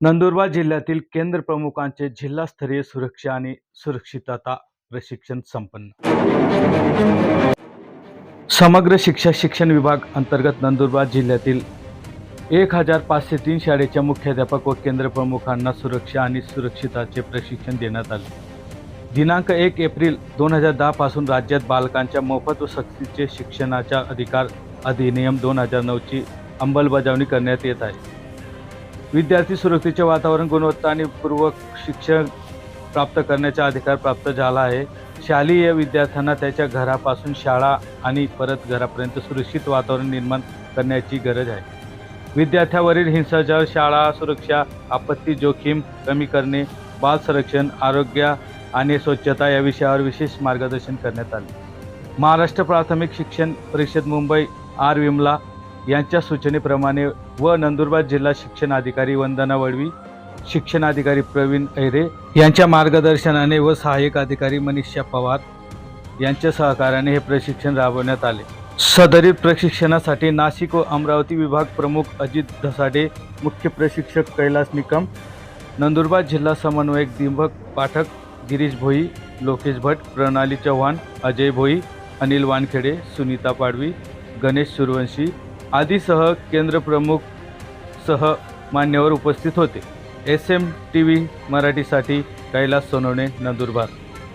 नंदुरबार जिल्ह्यातील केंद्र प्रमुखांचे जिल्हास्तरीय सुरक्षा आणि सुरक्षितता प्रशिक्षण संपन्न. समग्र शिक्षा शिक्षण विभाग अंतर्गत नंदुरबार जिल्ह्यातील एक हजार पाचशे तीन शाळेच्या मुख्याध्यापक व केंद्र प्रमुखांना सुरक्षा आणि सुरक्षिताचे प्रशिक्षण देण्यात आले. दिनांक एक एप्रिल दोन हजार दहापासून राज्यात बालकांच्या मोफत व सक्तीचे शिक्षणाच्या अधिकार अधिनियम दोन हजार नऊची अंमलबजावणी करण्यात येत आहे. विद्यार्थी सुरक्षेचे वातावरण गुणवत्ता आणि पूर्वक शिक्षण प्राप्त करण्याचा अधिकार प्राप्त झाला आहे. शालेय विद्यार्थ्यांना त्याच्या घरापासून शाळा आणि परत घरापर्यंत सुरक्षित वातावरण निर्माण करण्याची गरज आहे. विद्यार्थ्यावरील हिंसाचार शाळा सुरक्षा आपत्ती जोखीम कमी करणे बाल संरक्षण आरोग्य आणि स्वच्छता या विषयावर विशेष मार्गदर्शन करण्यात आले. महाराष्ट्र प्राथमिक शिक्षण परिषद मुंबई आर विमला यांच्या सूचनेप्रमाणे व नंदुरबार जिल्हा शिक्षण अधिकारी वंदना वडवी शिक्षणाधिकारी प्रवीण ऐरे यांच्या मार्गदर्शनाने व सहाय्यक अधिकारी मनीषा पवार यांच्या सहकार्याने हे प्रशिक्षण राबवण्यात आले. सदरीत प्रशिक्षणासाठी नाशिक व अमरावती विभाग प्रमुख अजित धसाडे मुख्य प्रशिक्षक कैलास निकम नंदुरबार जिल्हा समन्वयक दिंभक पाठक गिरीश भोई लोकेश भट प्रणाली चव्हाण अजय भोई अनिल वानखेडे सुनीता पाडवी गणेश सूर्यवंशी आदीसह केंद्रप्रमुख सह मान्यवर उपस्थित होते. एस एम टी व्ही मराठीसाठी कैलास सोनवणे नंदुरबार.